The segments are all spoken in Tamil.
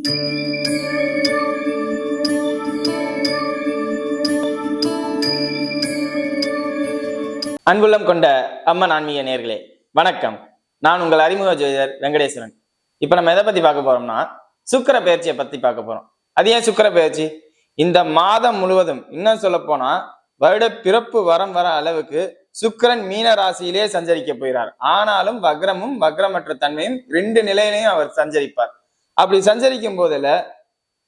அன்புள்ளம் கொண்ட அம்மன் ஆன்மீக நேர்களே வணக்கம். நான் உங்கள் அறிமுக ஜோதிடர் வெங்கடேஸ்வரன். இப்போ நம்ம எதை பற்றி பார்க்க போறோம்னா சுக்கிர பயிற்சியை பற்றி பார்க்க போறோம். அது ஏன் சுக்கர பயிற்சி? இந்த மாதம் முழுவதும் இன்னும் சொல்ல போனா வருட பிறப்பு வரம் வர அளவுக்கு சுக்கிரன் மீன ராசியிலே சஞ்சரிக்க போகிறார். ஆனாலும் வக்ரமும் வக்ரமற்ற தன்மையும் ரெண்டு நிலையிலையும் அவர் சஞ்சரிப்பார். அப்படி சஞ்சரிக்கும் போதுல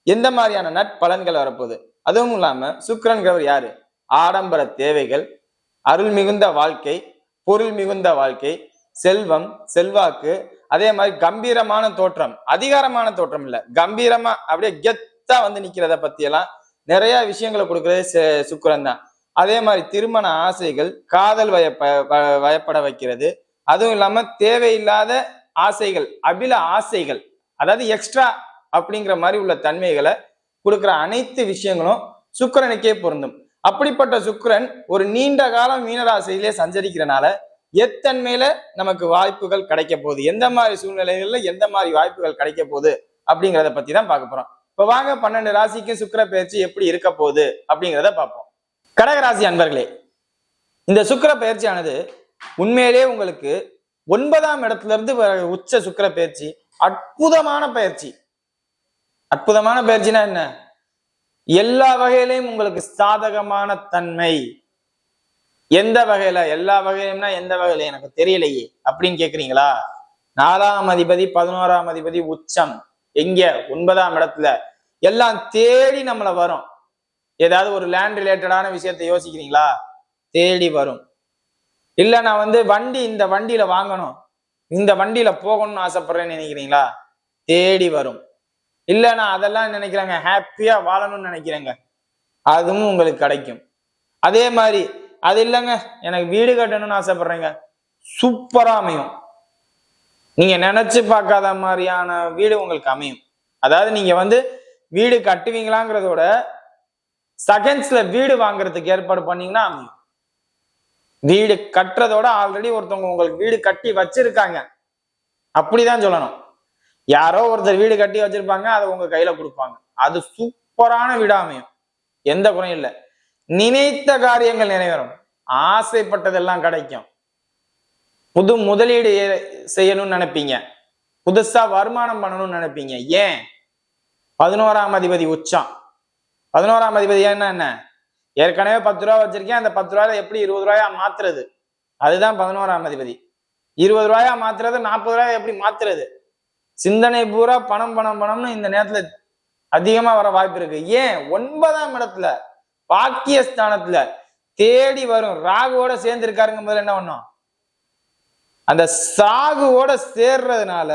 எந்த மாதிரியான நட்பலன்கள் வரப்போகுது? அதுவும் இல்லாம சுக்கரன்கிறவர் யாரு? ஆடம்பர தேவைகள் அருள் மிகுந்த வாழ்க்கை பொருள் மிகுந்த வாழ்க்கை செல்வம் செல்வாக்கு அதே மாதிரி கம்பீரமான தோற்றம். அதிகாரமான தோற்றம் இல்ல. கம்பீரமா அப்படியே கெத்தா வந்து நிக்கிறத பத்தி எல்லாம் நிறைய விஷயங்களை கொடுக்கறது சுக்கரன் தான். அதே மாதிரி திருமண ஆசைகள் காதல் வய வ- வயப்பட வைக்கிறது. அதுவும் இல்லாம தேவையில்லாத ஆசைகள் அபில ஆசைகள். அதாவது எக்ஸ்ட்ரா அப்படிங்கிற மாதிரி உள்ள தன்மைகளை கொடுக்குற அனைத்து விஷயங்களும் சுக்கிரனுக்கே பொருந்தும். அப்படிப்பட்ட சுக்கரன் ஒரு நீண்ட காலம் மீனராசியிலே சஞ்சரிக்கிறனால எத்தன்மையில நமக்கு வாய்ப்புகள் கிடைக்க போகுது? எந்த மாதிரி சூழ்நிலைகள்ல எந்த மாதிரி வாய்ப்புகள் கிடைக்க போகுது? அப்படிங்கிறத பத்தி தான் பார்க்க போறோம். இப்ப வாங்க பன்னெண்டு ராசிக்கும் சுக்கிர பயிற்சி எப்படி இருக்க போகுது அப்படிங்கிறத பார்ப்போம். கடகராசி அன்பர்களே இந்த சுக்கர பயிற்சியானது உண்மையிலே உங்களுக்கு ஒன்பதாம் இடத்துல இருந்து உச்ச சுக்கர பயிற்சி அற்புதமான பயிற்சி. அற்புதமான பயிற்சினா என்ன? எல்லா வகையிலையும் உங்களுக்கு சாதகமான தன்மை. எந்த வகையில? எல்லா வகையிலும்னா எந்த வகையில? எனக்கு தெரியலையே. அப்படின்னு கேக்குறீங்களா? நாலாம் அதிபதி பதினோராம் அதிபதி உச்சம். எங்க? ஒன்பதாம் இடத்துல. எல்லாம் தேடி நம்மளை வரும். ஏதாவது ஒரு லேண்ட் ரிலேட்டடான விஷயத்தை யோசிக்கிறீங்களா? தேடி வரும். இல்ல நான் வந்து வண்டி இந்த வண்டியில வாங்கணும். இந்த வண்டியில போகணும்னு ஆசைப்படுறேன்னு நினைக்கிறீங்களா? தேடி வரும். இல்லை நான் அதெல்லாம் நினைக்கிறேங்க? ஹாப்பியா வாழணும்னு நினைக்கிறேங்க. அதுவும் உங்களுக்கு கிடைக்கும். அதே மாதிரி அது இல்லைங்க. எனக்கு வீடு கட்டணும்னு ஆசைப்படுறேங்க. சூப்பரா அமையும். நீங்க நினைச்சு பார்க்காத மாதிரியான வீடு உங்களுக்கு அமையும். அதாவது நீங்க வந்து வீடு கட்டுவீங்களாங்கிறதோட செகண்ட்ஸ்ல வீடு வாங்குறதுக்கு ஏற்பாடு பண்ணீங்கன்னா அமையும். வீடு கட்டுறதோட ஆல்ரெடி ஒருத்தவங்க உங்களுக்கு வீடு கட்டி வச்சிருக்காங்க. அப்படிதான் சொல்லணும். யாரோ ஒருத்தர் வீடு கட்டி வச்சிருப்பாங்க அதை உங்க கையில கொடுப்பாங்க. அது சூப்பரான வீடா அமையும். எந்த குறையும் இல்லை. நினைத்த காரியங்கள் நிறைவேறும். ஆசைப்பட்டதெல்லாம் கிடைக்கும். புது முதலீடு செய்யணும்னு நினைப்பீங்க. புதுசா வருமானம் பண்ணணும்னு நினைப்பீங்க. ஏன்? பதினோராம் அதிபதி உச்சம். பதினோராம் அதிபதி என்ன என்ன? ஏற்கனவே பத்து ரூபா வச்சிருக்கேன் அந்த பத்து ரூபாயில எப்படி இருபது ரூபாயா மாத்துறது? அதுதான் பதினோராம் அதிபதி. இருபது ரூபாயா மாத்துறது நாற்பது ரூபாய் எப்படி மாத்துறது? சிந்தனை பூரா பணம் பணம் பணம்னு இந்த நேரத்துல அதிகமா வர வாய்ப்பு இருக்கு. ஏன்? ஒன்பதாம் இடத்துல பாக்கியஸ்தானத்துல தேடி வரும். ராகுவோட சேர்ந்து இருக்காருங்க முதல்ல என்ன பண்ணும்? அந்த சாகுவோட சேர்றதுனால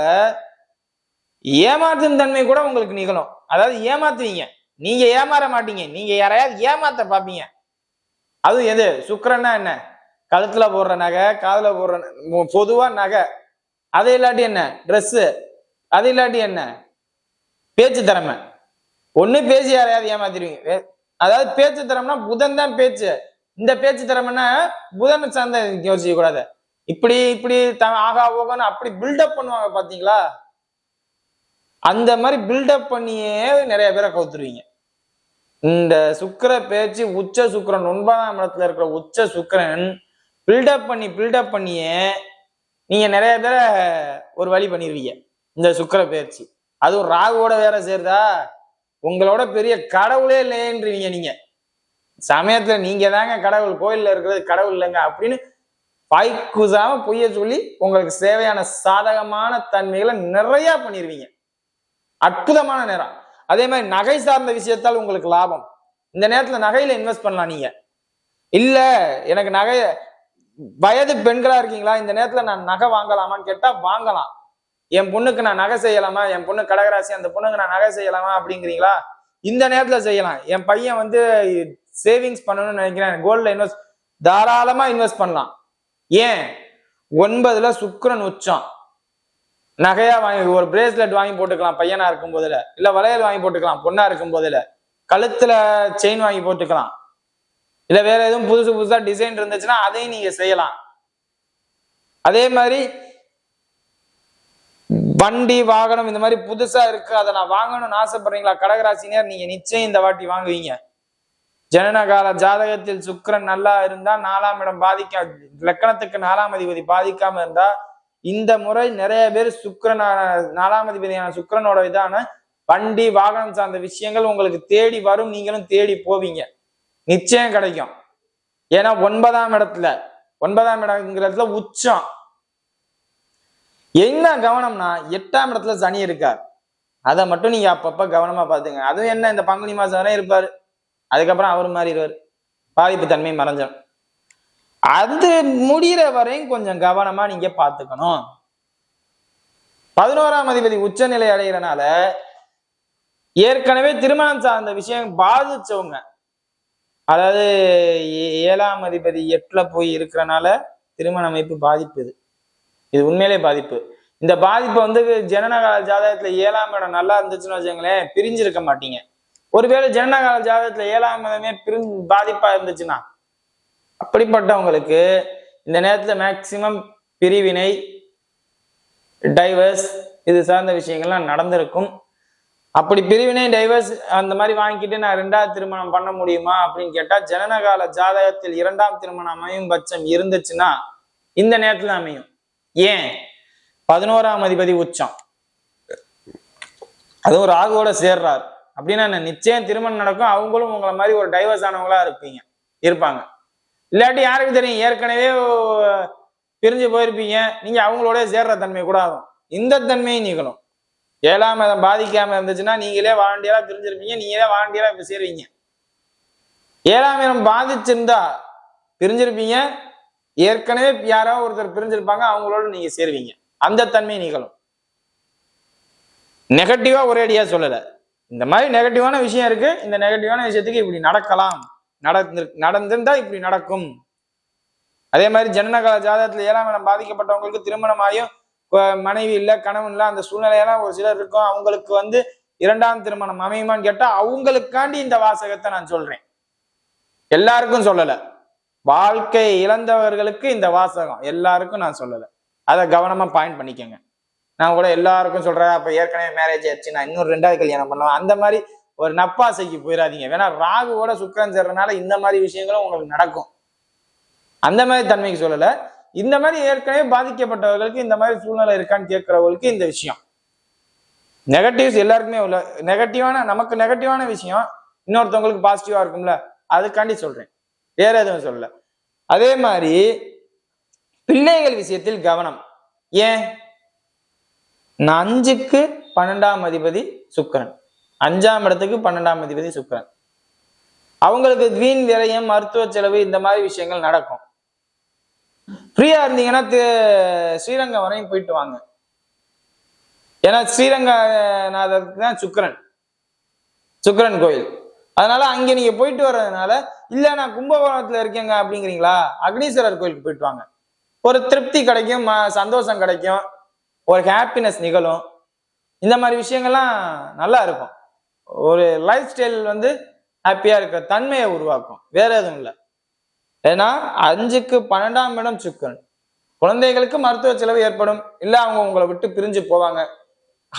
ஏமாற்றும் தன்மை கூட உங்களுக்கு நிகழும். அதாவது ஏமாத்துவீங்க. நீங்க ஏமாற மாட்டீங்க. நீங்க யாரையாவது ஏமாத்த பாப்பீங்க. அதுவும் எது? சுக்கரன்னா என்ன? கழுத்துல போடுற நகை காதுல போடுற ந- பொதுவா நகை. அது இல்லாட்டி என்ன? ட்ரெஸ்ஸு அது இல்லாட்டி என்ன? பேச்சு திறமை. ஒண்ணு பேசி யாரையாவது ஏமாத்திடுவீங்க. அதாவது பேச்சு திறமைனா புதன் தான் பேச்சு. இந்த பேச்சு திறமைன்னா புதன் சார்ந்த யோசிக்க கூடாது. இப்படி இப்படி த- ஆகா ஓகன்னு அப்படி பில்டப் பண்ணுவாங்க பாத்தீங்களா? அந்த மாதிரி பில்டப் பண்ணியே நிறைய பேரை கவுத்துருவீங்க. இந்த சுக்கர பேச்சு உச்ச சுக்கிரன் ஒன்பதாம் இடத்துல இருக்கிற உச்ச சுக்கிரன் பில்டப் பண்ணி பில்டப் பண்ணியே நீங்க நிறைய பேரை ஒரு வழி பண்ணிருவீங்க இந்த சுக்கர பேச்சு. அதுவும் ராகுவோட வேற சேருதா? உங்களோட பெரிய கடவுளே இல்லையன்றீங்க நீங்க. சமயத்துல நீங்க தாங்க கடவுள் கோயில்ல இருக்கிறது கடவுள் இல்லைங்க அப்படின்னு பாய்க்குசாம பொய்ய சொல்லி உங்களுக்கு தேவையான சாதகமான தன்மைகளை நிறைய பண்ணிருவீங்க. அற்புதமான நேரம். அதே மாதிரி நகை சார்ந்த விஷயத்தால் உங்களுக்கு லாபம். இந்த நேரத்துல நகையில இன்வெஸ்ட் பண்ணலாம் நீங்க. இல்ல எனக்கு நகை வயது பெண்களா இருக்கீங்களா? இந்த நேரத்துல நான் நகை வாங்கலாமான்னு கேட்டா வாங்கலாம். என் பொண்ணுக்கு நான் நகை செய்யலாமா? என் பொண்ணு கடகராசி அந்த பொண்ணுக்கு நான் நகை செய்யலாமா அப்படிங்கிறீங்களா? இந்த நேரத்துல செய்யலாம். என் பையன் வந்து சேவிங்ஸ் பண்ணணும்னு நினைக்கிறேன். கோல்ட்ல இன்வெஸ்ட் தாராளமா இன்வெஸ்ட் பண்ணலாம். ஏன்? ஒன்பதுல சுக்கரன் உச்சம். நகையா வாங்கி ஒரு பிரேஸ்லெட் வாங்கி போட்டுக்கலாம். பையனா இருக்கும் போதுல. இல்ல வளையல் வாங்கி போட்டுக்கலாம். பொண்ணா இருக்கும் போதுல. கழுத்துல செயின் வாங்கி போட்டுக்கலாம். இல்ல வேற எதுவும் புதுசு புதுசா டிசைன் இருந்துச்சுன்னா அதையும் நீங்க செய்யலாம். அதே மாதிரி வண்டி வாகனம் இந்த மாதிரி புதுசா இருக்கு. அதை நான் வாங்கணும்னு ஆசைப்படுறீங்களா? கடகராசினியர் நீங்க நிச்சயம் இந்த வாட்டி வாங்குவீங்க. ஜனனகால ஜாதகத்தில் சுக்கிரன் நல்லா இருந்தா நாலாம் இடம் பாதிக்க லக்கணத்துக்கு நாலாம் அதிபதி பாதிக்காம இருந்தா இந்த முறை நிறைய பேர் சுக்கிரனான நாலாம் அதிபதியான சுக்கரனோட இதான வண்டி வாகனம் சார்ந்த விஷயங்கள் உங்களுக்கு தேடி வரும். நீங்களும் தேடி போவீங்க. நிச்சயம் கிடைக்கும். ஏன்னா ஒன்பதாம் இடத்துல ஒன்பதாம் இடங்கிறதுல உச்சம். என்ன கவனம்னா எட்டாம் இடத்துல சனி இருக்கார். அதை மட்டும் நீங்க அப்பப்ப கவனமா பாத்துங்க அதுவும் என்ன இந்த பங்குனி மாசம் வரை இருப்பாரு. அதுக்கப்புறம் அவர் மாறிடுவார். பாதிப்பு தன்மை மறைஞ்சிடும் அது முடிகிற வரையும் கொஞ்சம் கவனமா நீங்க பாத்துக்கணும் பதினோராம் அதிபதி உச்சநிலை அடைகிறனால ஏற்கனவே திருமணம் சார்ந்த விஷயம் பாதிச்சவங்க. அதாவது ஏ- ஏழாம் அதிபதி எட்டுல போய் இருக்கிறனால திருமண அமைப்பு பாதிப்பு இது இது உண்மையிலே பாதிப்பு. இந்த பாதிப்பு வந்து ஜனனகால ஜாதகத்துல ஏழாம் இடம் நல்லா இருந்துச்சுன்னு வச்சுங்களேன் பிரிஞ்சிருக்க மாட்டீங்க. ஒருவேளை ஜனனகால ஜாதகத்துல ஏழாம் இடமே பிரி பாதிப்பா இருந்துச்சுன்னா அப்படிப்பட்டவங்களுக்கு இந்த நேரத்துல மேக்சிமம் பிரிவினை டைவர்ஸ் இது சார்ந்த விஷயங்கள்லாம் நடந்திருக்கும். அப்படி பிரிவினை டைவர்ஸ் அந்த மாதிரி வாங்கிட்டு நான் ரெண்டாவது திருமணம் பண்ண முடியுமா அப்படின்னு கேட்டா ஜனனகால ஜாதகத்தில் இரண்டாம் திருமணம் அமையும் பட்சம் இருந்துச்சுன்னா இந்த நேரத்துல அமையும். ஏன்? பதினோராம் அதிபதி உச்சம். அதுவும் ராகுவோட சேர்றார். அப்படின்னா நிச்சயம் திருமணம் நடக்கும். அவங்களும் உங்களை மாதிரி ஒரு டைவர்ஸ் ஆனவங்களா இருப்பீங்க. இருப்பாங்க. இல்லாட்டி யாருக்கு தெரியும்? ஏற்கனவே பிரிஞ்சு போயிருப்பீங்க. நீங்க அவங்களோட சேர்ற தன்மை கூட ஆகும். இந்த தன்மையும் நீங்களும் ஏழாம் மதம் பாதிக்காம இருந்துச்சுன்னா நீங்களே வாண்டியலா பிரிஞ்சிருப்பீங்க. நீங்களே வாண்டியலா இப்ப சேருவீங்க ஏழாம் இடம் பாதிச்சிருந்தா பிரிஞ்சிருப்பீங்க. ஏற்கனவே யாராவது ஒருத்தர் பிரிஞ்சிருப்பாங்க. அவங்களோட நீங்க சேருவீங்க. அந்த தன்மை நிகழும் நெகட்டிவா ஒரேடியா சொல்லல. இந்த மாதிரி நெகட்டிவான விஷயம் இருக்கு. இந்த நெகட்டிவான விஷயத்துக்கு இப்படி நடக்கலாம். நடந்து நடந்திருந்தா இப்படி நடக்கும். அதே மாதிரி ஜனனகால ஜாதகத்துல ஏழாம் இடம் பாதிக்கப்பட்டவங்களுக்கு திருமணம் ஆகியும் மனைவி இல்லை கணவன் இல்லை அந்த சூழ்நிலையெல்லாம் ஒரு சிலர் இருக்கும். அவங்களுக்கு வந்து இரண்டாம் திருமணம் அமையுமான்னு கேட்டா அவங்களுக்காண்டி இந்த வாசகத்தை நான் சொல்றேன். எல்லாருக்கும் சொல்லல. வாழ்க்கை இழந்தவர்களுக்கு இந்த வாசகம் எல்லாருக்கும் நான் சொல்லல. அதை கவனமா பாயிண்ட் பண்ணிக்கோங்க. நான் கூட எல்லாருக்கும் சொல்றேன் அப்ப ஏற்கனவே மேரேஜ் ஆயிடுச்சு நான் இன்னொரு ரெண்டாவது கல்யாணம் பண்ணுவேன் அந்த மாதிரி ஒரு நப்பாசைக்கு போயிடாதீங்க வேணா ராகுவோட சுக்கிரன் சேர்றதுனால இந்த மாதிரி விஷயங்களும் உங்களுக்கு நடக்கும். அந்த மாதிரி தன்மைக்கு சொல்லல. இந்த மாதிரி ஏற்கனவே பாதிக்கப்பட்டவர்களுக்கு இந்த மாதிரி சூழ்நிலை இருக்கான்னு கேட்கிறவங்களுக்கு இந்த விஷயம். நெகட்டிவ்ஸ் எல்லாருக்குமே உள்ள நெகட்டிவான நமக்கு நெகட்டிவான விஷயம் இன்னொருத்தவங்களுக்கு பாசிட்டிவா இருக்கும்ல அதுக்காண்டி சொல்றேன். வேற எதுவும் சொல்லல. அதே மாதிரி பிள்ளைகள் விஷயத்தில் கவனம். ஏன்? நான் அஞ்சுக்கு பன்னெண்டாம் அதிபதி சுக்கிரன். அஞ்சாம் இடத்துக்கு பன்னெண்டாம் அதிபதி சுக்கரன். அவங்களுக்கு வீண் விரயம் மருத்துவ செலவு இந்த மாதிரி விஷயங்கள் நடக்கும். ஃப்ரீயா இருந்தீங்கன்னா ஸ்ரீரங்கம் வரையும் போயிட்டு வாங்க. ஏன்னா ஸ்ரீரங்கநாதருக்கு தான் சுக்கரன். சுக்கரன் கோயில். அதனால அங்க நீங்க போயிட்டு வர்றதுனால இல்ல நான் கும்பகோணத்துல இருக்கேங்க அப்படிங்கிறீங்களா? அக்னீஸ்வரர் கோயிலுக்கு போயிட்டு வாங்க. ஒரு திருப்தி கிடைக்கும் ம- சந்தோஷம் கிடைக்கும் ஒரு ஹாப்பினஸ் நிகழும். இந்த மாதிரி விஷயங்கள்லாம் நல்லா இருக்கும். ஒரு லைஃப் ஸ்டைல் வந்து ஹாப்பியாக இருக்கிற தன்மையை உருவாக்கும். வேற எதுவும் இல்லை. ஏன்னா அஞ்சுக்கு பன்னெண்டாம் இடம் சுக்கன் குழந்தைகளுக்கு மருத்துவ செலவு ஏற்படும். இல்லை அவங்க உங்களை விட்டு பிரிஞ்சு போவாங்க.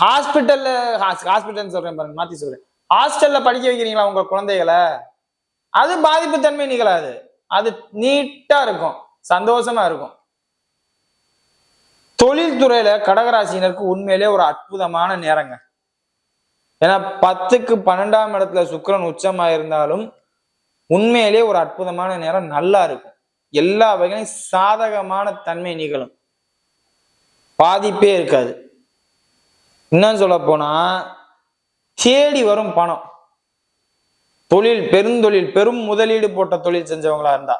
ஹாஸ்பிட்டல்ல ஹாஸ்பிட்டல் சொல்றேன் பாருங்க மாத்தி சொல்றேன். ஹாஸ்டல்ல படிக்க வைக்கிறீங்களா உங்க குழந்தைகளை? அது பாதிப்பு தன்மை நிகழாது. அது நீட்டா இருக்கும். சந்தோஷமா இருக்கும். தொழில்துறையில கடகராசினருக்கு உண்மையிலே ஒரு அற்புதமான நேரங்க. ஏன்னா பத்துக்கு பன்னெண்டாம் இடத்துல சுக்கரன் உச்சமா இருந்தாலும் உண்மையிலே ஒரு அற்புதமான நேரம் நல்லா இருக்கும். எல்லா வகையிலும் சாதகமான தன்மை நிகழும். பாதிப்பே இருக்காது. இன்னும் சொல்ல போனா தேடி வரும் பணம். தொழில் பெருந்தொழில் பெரும் முதலீடு போட்ட தொழில் செஞ்சவங்களா இருந்தா.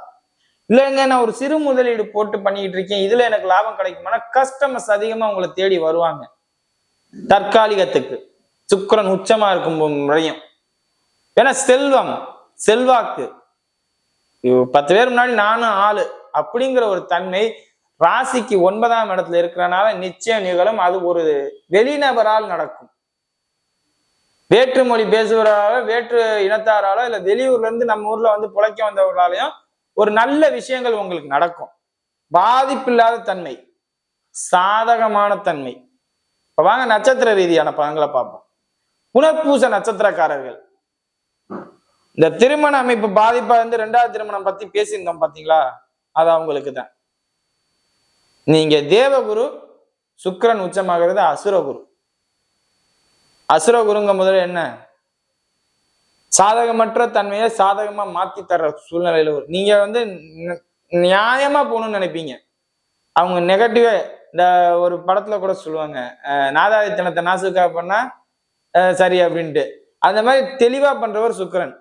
இல்லைங்க நான் ஒரு சிறு முதலீடு போட்டு பண்ணிக்கிட்டு இருக்கேன் இதுல எனக்கு லாபம் கிடைக்குமானா கஸ்டமர்ஸ் அதிகமா உங்களை தேடி வருவாங்க. தற்காலிகத்துக்கு. சுக்கரன் உச்சமா இருக்கும் முறையும் ஏன்னா செல்வம் செல்வாக்கு. பத்து பேர் முன்னாடி நானும் ஆளு அப்படிங்கிற ஒரு தன்மை ராசிக்கு ஒன்பதாம் இடத்துல இருக்கிறனால நிச்சயம் நிகழும். அது ஒரு வெளிநபரால் நடக்கும். வேற்று மொழி பேசுபவரால வேற்று இனத்தாராலோ இல்ல வெளியூர்ல இருந்து நம்ம ஊர்ல வந்து புழைக்க வந்தவர்களாலையும் ஒரு நல்ல விஷயங்கள் உங்களுக்கு நடக்கும். பாதிப்பில்லாத தன்மை சாதகமான தன்மை. இப்ப வாங்க நட்சத்திர ரீதியான பலன்களை பார்ப்போம். புனர்பூச நட்சத்திரக்காரர்கள். இந்த திருமண அமைப்பு பாதிப்பா இருந்து ரெண்டாவது திருமணம் பத்தி பேசியிருந்தோம் பாத்தீங்களா? அது அவங்களுக்கு தான் நீங்க தேவகுரு சுக்கரன் உச்சமாகிறது அசுரகுரு. அசுரகுருங்க முதல்ல என்ன? சாதகமற்ற தன்மையை சாதகமா மாத்தி தர்ற சூழ்நிலையில நீங்க வந்து நியாயமா போகணும்னு நினைப்பீங்க. அவங்க நெகட்டிவா இந்த ஒரு படத்துல கூட சொல்லுவாங்க. நாதாதித்தனத்தை நாசுக்கா பண்ணா சரி அப்படின்ட்டு. அந்த மாதிரி தெளிவா பண்றவர் சுக்கரன்.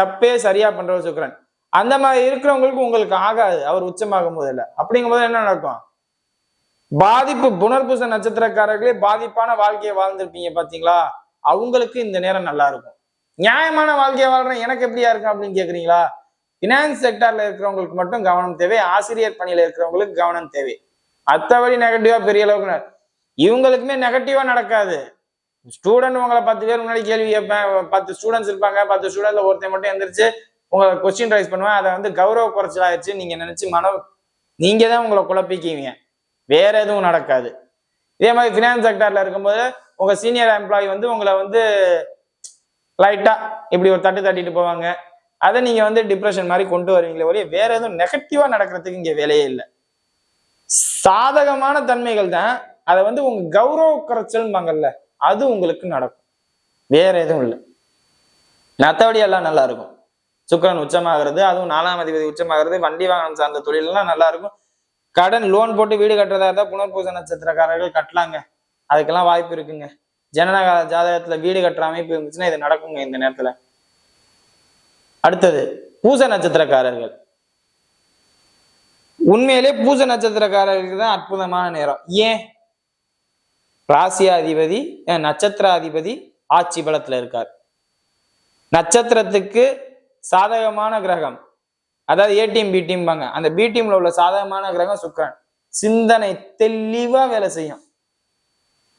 தப்பே சரியா பண்றவர் சுக்கரன். அந்த மாதிரி இருக்கிறவங்களுக்கு உங்களுக்கு ஆகாது. அவர் உச்சமாகும் அப்படிங்கும் போது என்ன நடக்கும்? பாதிப்பு புனர்பூச நட்சத்திரக்காரர்களே பாதிப்பான வாழ்க்கையை வாழ்ந்திருப்பீங்க பாத்தீங்களா? அவங்களுக்கு இந்த நேரம் நல்லா இருக்கும். நியாயமான வாழ்க்கையை வாழ்றேன் எனக்கு எப்படியா இருக்கும் அப்படின்னு கேக்குறீங்களா? பினான்ஸ் செக்டார்ல இருக்கிறவங்களுக்கு மட்டும் கவனம் தேவை. ஆசிரியர் பணியில இருக்கிறவங்களுக்கு கவனம் தேவை. மற்றபடி நெகட்டிவா பெரிய அளவுக்கு இவங்களுக்குமே நெகட்டிவா நடக்காது. ஸ்டூடெண்ட் உங்களை பத்து பேர் முன்னாடி கேள்வி கேட்பேன். பத்து ஸ்டூடெண்ட்ஸ் இருப்பாங்க. பத்து ஸ்டூடெண்ட்ல ஒருத்தன் மட்டும் எந்திரிச்சு உங்களை கொஸ்டின் ரைஸ் பண்ணுவேன். அதை வந்து கௌரவ குறைச்சல் ஆயிடுச்சு. நீங்க நினைச்சு மன நீங்க தான் உங்களை குழப்பிக்குவீங்க. வேற எதுவும் நடக்காது. இதே மாதிரி ஃபினான்ஸ் செக்டர்ல இருக்கும்போது உங்க சீனியர் எம்ப்ளாயி வந்து உங்களை வந்து லைட்டா இப்படி ஒரு தட்டு தட்டிட்டு போவாங்க. அதை நீங்க வந்து டிப்ரெஷன் மாதிரி கொண்டு வருவீங்களே ஒழிய வேற எதுவும் நெகட்டிவா நடக்கிறதுக்கு இங்க வேலையே இல்லை. சாதகமான தன்மைகள் தான். அதை வந்து உங்க கௌரவ குறைச்சல்பாங்கல்ல அது உங்களுக்கு நடக்கும். வேற எதுவும் இல்லை. மற்றபடி எல்லாம் நல்லா இருக்கும். சுக்கரன் உச்சமாகிறது அதுவும் நாலாம் அதிபதி உச்சமாகிறது வண்டி வாகனம் சார்ந்த தொழிலெல்லாம் நல்லா இருக்கும். கடன் லோன் போட்டு வீடு கட்டுறதா இருந்தால் புனர்பூச நட்சத்திரக்காரர்கள் கட்டலாங்க. அதுக்கெல்லாம் வாய்ப்பு இருக்குங்க. ஜனனக ஜாதகத்துல வீடு கட்டுற அமைப்பு இருந்துச்சுன்னா இது நடக்குங்க இந்த நேரத்துல. அடுத்தது பூச நட்சத்திரக்காரர்கள். உண்மையிலே பூச நட்சத்திரக்காரர்களுக்கு தான் அற்புதமான நேரம். ஏன்? ராசியாதிபதி நட்சத்திராதிபதி ஆட்சி பலத்தில் இருக்கார். நட்சத்திரத்துக்கு சாதகமான கிரகம் அதாவது ஏடிஎம் பி டீம்பாங்க அந்த பி டீம்ல உள்ள சாதகமான கிரகம் சுக்கரன். சிந்தனை தெளிவா வேலை செய்யும்.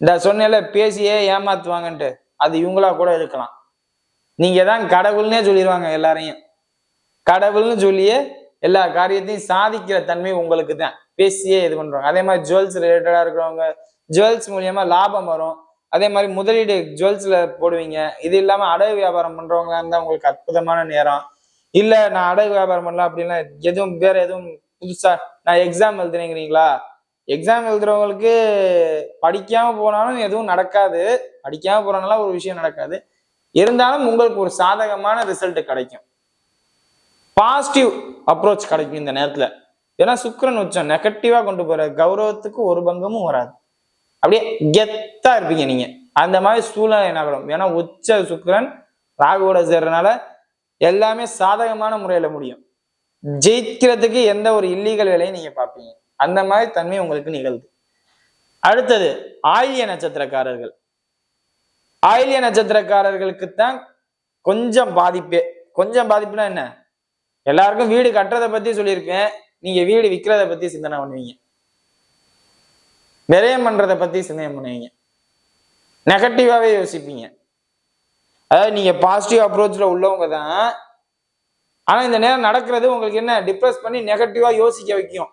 இந்த சொன்னேன்ல பேசியே ஏமாத்துவாங்கன்ட்டு அது இவங்களா கூட இருக்கலாம். நீங்க தான் கடவுள்னே சொல்லிடுவாங்க எல்லாரையும். கடவுள்னு சொல்லியே எல்லா காரியத்தையும் சாதிக்கிற தன்மை உங்களுக்கு தான். பேசியே இது பண்றாங்க அதே மாதிரி ஜுவல்ஸ் ரிலேட்டடா இருக்கிறவங்க ஜுவல்ஸ் மூலியமா லாபம் வரும். அதே மாதிரி முதலீடு ஜுவல்ஸ்ல போடுவீங்க. இது இல்லாம அடகு வியாபாரம் பண்றவங்களா இருந்தா உங்களுக்கு அற்புதமான நேரம். இல்ல நான் அடகு வியாபாரம் பண்ணல அப்படின்னா எதுவும் வேற எதுவும் புதுசா நான் எக்ஸாம் எழுதுறேங்கிறீங்களா? எக்ஸாம் எழுதுறவங்களுக்கு படிக்காம போனாலும் எதுவும் நடக்காது. படிக்காம போறனால ஒரு விஷயம் நடக்காது. இருந்தாலும் உங்களுக்கு ஒரு சாதகமான ரிசல்ட் கிடைக்கும். பாசிட்டிவ் அப்ரோச் கிடைக்கும் இந்த நேரத்துல. ஏன்னா சுக்கிரன் உச்சம். நெகட்டிவா கொண்டு போற கௌரவத்துக்கு ஒரு பங்கமும் வராது. அப்படியே கெத்தா இருப்பீங்க நீங்க. அந்த மாதிரி சூழ்நிலை நகரும். ஏன்னா உச்ச சுக்கரன் ராகுவோட சேர்றதுனால எல்லாமே சாதகமான முறையில முடியும். ஜெயிக்கிறதுக்கு எந்த ஒரு இல்லீகல் வேலையும் நீங்க பார்ப்பீங்க. அந்த மாதிரி தன்மை உங்களுக்கு நிகழ்து. அடுத்தது ஆயில்ய நட்சத்திரக்காரர்கள். ஆயிலிய நட்சத்திரக்காரர்களுக்கு தான் கொஞ்சம் பாதிப்பே. கொஞ்சம் பாதிப்புனா என்ன? எல்லாருக்கும் வீடு கட்டுறதை பத்தி சொல்லியிருக்கேன். நீங்க வீடு விற்கிறத பத்தி சிந்தனை பண்ணுவீங்க. விரயம் பண்றதை பத்தி சிந்தனை பண்ணுவீங்க. நெகட்டிவாவே யோசிப்பீங்க. அதாவது நீங்க பாசிட்டிவ் அப்ரோச்ல உள்ளவங்க தான். ஆனா இந்த நேரம் நடக்கிறது உங்களுக்கு என்ன? டிப்ரெஸ் பண்ணி நெகட்டிவா யோசிக்க வைக்கும்.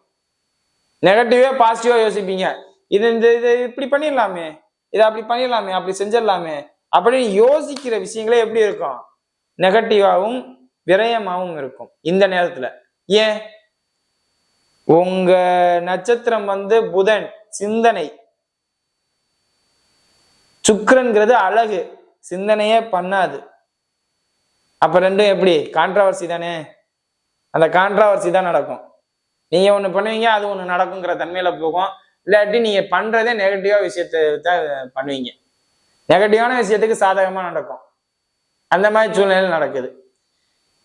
நெகட்டிவா பாசிட்டிவா யோசிப்பீங்க. இது இந்த இது இப்படி பண்ணிடலாமே. இதை அப்படி பண்ணிடலாமே. அப்படி செஞ்சிடலாமே. அப்படின்னு யோசிக்கிற விஷயங்களே எப்படி இருக்கும்? நெகட்டிவாகவும் விரயமாகவும் இருக்கும் இந்த நேரத்துல. ஏன்? உங்க நட்சத்திரம் வந்து புதன். சிந்தனை. சுக்கரன்கிறது அழகு. சிந்தனையே பண்ணாது. அப்ப ரெண்டும் எப்படி? கான்ட்ராவர்சி தானே? அந்த கான்ட்ராவர்சி தான் நடக்கும். நீங்க ஒண்ணு பண்ணுவீங்க அது ஒண்ணு நடக்குங்கிற தன்மையில போகும். இல்லாட்டி நீங்க பண்றதே நெகட்டிவா விஷயத்தை தான் பண்ணுவீங்க. நெகட்டிவான விஷயத்துக்கு சாதகமா நடக்கும். அந்த மாதிரி சூழ்நிலை நடக்குது.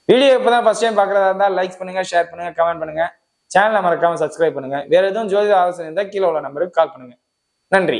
வீடியோ இப்பதான் ஃபர்ஸ்ட் டைம் பார்க்குறதா இருந்தால் லைக் பண்ணுங்க ஷேர் பண்ணுங்க கமெண்ட் பண்ணுங்க. சேனலை மறக்காம சப்ஸ்கிரைப் பண்ணுங்க. வேற எதுவும் ஜோதிட ஆலோசனை இருந்தால் கீழே உள்ள நம்பருக்கு கால் பண்ணுங்க. நன்றி.